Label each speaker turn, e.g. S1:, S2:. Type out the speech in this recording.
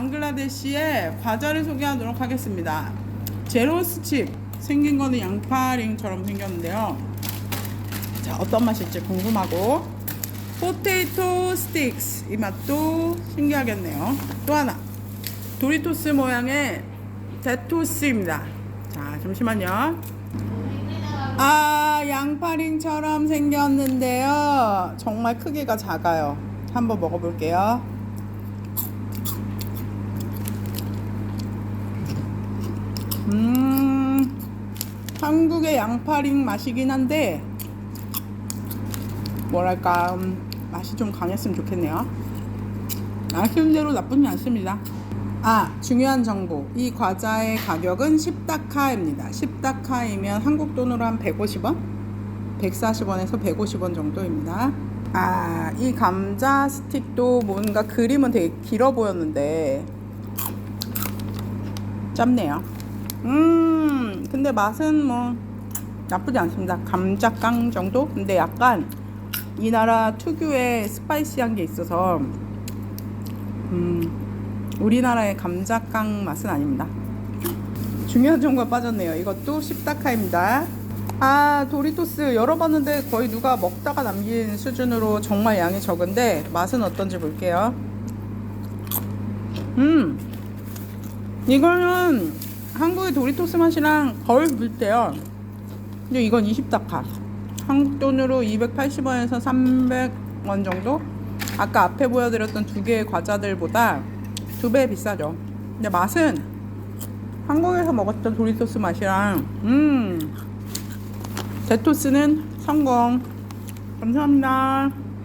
S1: 방글라데시의 과자를 소개하도록 하겠습니다. 제로스 칩 생긴 거는 양파링처럼 생겼는데요. 자 어떤 맛일지 궁금하고 포테이토 스틱스 이 맛도 신기하겠네요. 또 하나 도리토스 모양의 데토스입니다. 자 잠시만요. 아 양파링처럼 생겼는데요. 정말 크기가 작아요. 한번 먹어볼게요. 한국의 양파링 맛이긴 한데, 뭐랄까, 음, 맛이 좀 강했으면 좋겠네요. 아쉬운 대로 나쁘지 않습니다. 아, 중요한 정보. 이 과자의 가격은 10다카입니다. 10다카이면 한국 돈으로 한 150원? 140원에서 150원 정도입니다. 아, 이 감자 스틱도 뭔가 그림은 되게 길어 보였는데, 짧네요. 음, 근데 맛은 뭐 나쁘지 않습니다. 감자깡 정도? 근데 약간 이 나라 특유의 스파이시한 게 있어서 음, 우리나라의 감자깡 맛은 아닙니다. 중요한 정보가 빠졌네요. 이것도 10다카입니다. 아, 도리토스 열어봤는데 거의 누가 먹다가 남긴 수준으로 정말 양이 적은데 맛은 어떤지 볼게요. 음, 이거는 한국의 도리토스 맛이랑 거의 비슷해요. 근데 이건 20다카. 한국 돈으로 280원에서 300원 정도? 아까 앞에 보여드렸던 두 개의 과자들보다 두 배 비싸죠. 근데 맛은 한국에서 먹었던 도리토스 맛이랑 음 데토스는 성공. 감사합니다.